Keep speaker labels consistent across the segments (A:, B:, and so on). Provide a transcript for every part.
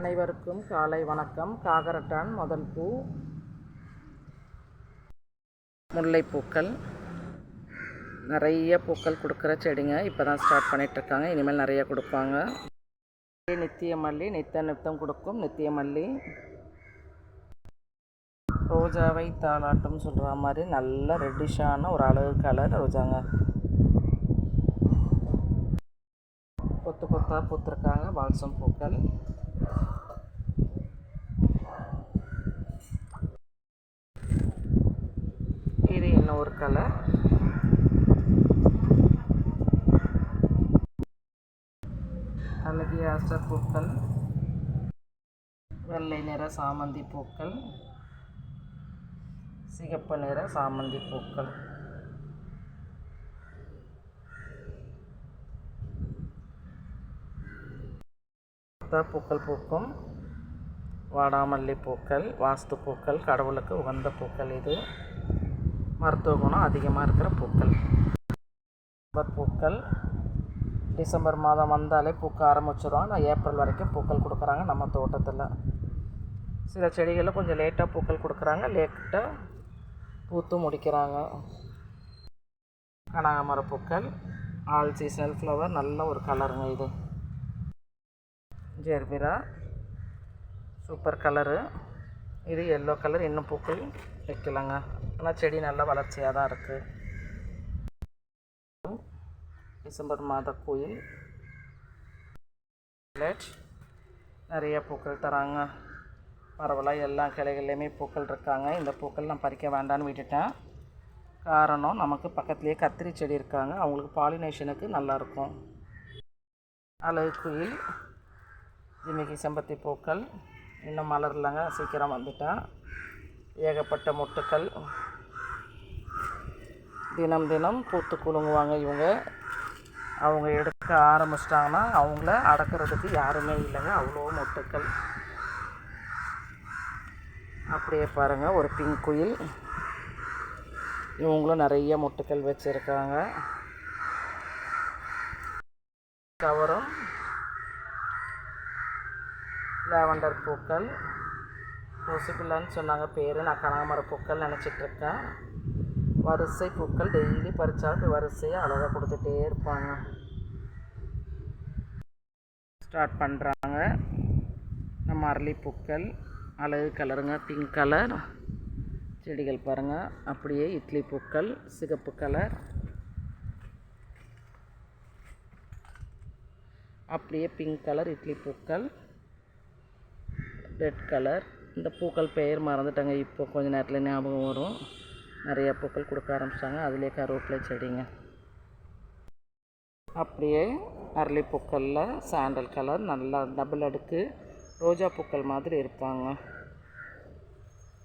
A: அனைவருக்கும் காலை வணக்கம். காகரட்டான் முதல் பூ. முல்லைப்பூக்கள். நிறைய பூக்கள் கொடுக்குற செடிங்க. இப்போ தான் ஸ்டார்ட் பண்ணிகிட்ருக்காங்க இனிமேல் நிறைய கொடுப்பாங்க. நித்திய மல்லி நித்த நித்தம் கொடுக்கும். நித்திய மல்லி ரோஜாவை தாளாட்டும் சொல்கிற மாதிரி நல்ல ரெட்டிஷான ஒரு அழகு கலர் ரோஜாங்க. கொத்து கொத்தாக பூத்துருக்காங்க. பால்சம் பூக்கள் இது இன்னொரு கலர் அழகிய ஆஸ்டர் பூக்கள். வெள்ளை நிற சாமந்தி பூக்கள். சிகப்பு நிற சாமந்தி பூக்கள். பூக்கள் பூக்கும். வாடாமல்லி பூக்கள் வாஸ்து பூக்கள் கடவுளுக்கு உகந்த பூக்கள் இது. மருத்துவ குணம் அதிகமாக இருக்கிற பூக்கள். டிசம்பர் பூக்கள். டிசம்பர் மாதம் வந்தாலே பூக்க ஆரம்பிச்சிடும் ஆனால் ஏப்ரல் வரைக்கும் பூக்கள் கொடுக்குறாங்க நம்ம தோட்டத்தில். சில செடிகளில் கொஞ்சம் லேட்டாக பூக்கள் கொடுக்குறாங்க. லேட்டாக பூத்து முடிக்கிறாங்க. கனகாமர பூக்கள் ஆல் சீசனல் ஃப்ளவர் நல்ல ஒரு கலருங்க இது. ஜெர்பிரா. Super colour. இது எல்லோ கலர். இன்னும் பூக்கள் வைக்கலாங்க. ஆனால் செடி நல்லா வளர்ச்சியாக தான் இருக்குது டிசம்பர் மாத கோயில். நிறைய பூக்கள் தராங்க. பரவலாக எல்லா கிளைகள்லையுமே பூக்கள் இருக்காங்க. இந்த பூக்கள் நான் பறிக்க வேண்டான்னு விட்டுட்டேன். காரணம் நமக்கு பக்கத்துலேயே கத்திரி செடி இருக்காங்க. அவங்களுக்கு பாலினேஷனுக்கு நல்லாயிருக்கும் அழகு குயில். ஜிமிக்கி செம்பத்தி பூக்கள். இன்னும் மலர்லங்க. சீக்கிரம் வந்துட்டேன். ஏகப்பட்ட மொட்டுக்கள். தினம் தினம் பூத்து குலுங்குவாங்க இவங்க. அவங்க எடுக்க ஆரம்பிச்சிட்டாங்கன்னா அவங்கள அடக்கிறதுக்கு யாருமே இல்லைங்க. அவ்வளோ மொட்டுக்கள். அப்படியே பாருங்கள் ஒரு பிங்க் குயில். இவங்களும் நிறைய மொட்டுக்கள் வச்சுருக்காங்க. கவரும் லாவண்டர் பூக்கள். ரோசிபில்லான்னு சொன்னாங்க. பேர் நான் கனகாமர பூக்கள் நினச்சிட்ருக்கேன். வரிசை பூக்கள் டெய்லி பறித்தாலும் வரிசையாக அழகாக கொடுத்துட்டே இருப்பாங்க. ஸ்டார்ட் பண்ணுறாங்க நம்ம அரளிப்பூக்கள் அழகு கலருங்க பிங்க் கலர் செடிகள் பாருங்கள் அப்படியே இட்லி பூக்கள் சிகப்பு கலர் அப்படியே பிங்க் கலர் இட்லி பூக்கள். ரெட் கலர் இந்த பூக்கள் பெயர் மறந்துட்டாங்க. இப்போ கொஞ்ச நேரத்தில் ஞாபகம் வரும். நிறைய பூக்கள் கொடுக்க ஆரம்பிச்சிட்டாங்க அதிலே கருவேப்பிலை செடிங்க. அப்படியே அரளி பூக்களில் சாண்டல் கலர் நல்லா டபுள் அடுக்கு ரோஜா பூக்கள் மாதிரி இருப்பாங்க.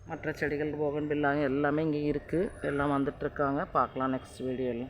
A: மற்ற செடிகள் போகன் பில்லாங்க எல்லாமே இங்கே இருக்குது எல்லாம் வந்துட்டுருக்காங்க பார்க்கலாம் நெக்ஸ்ட் வீடியோவில்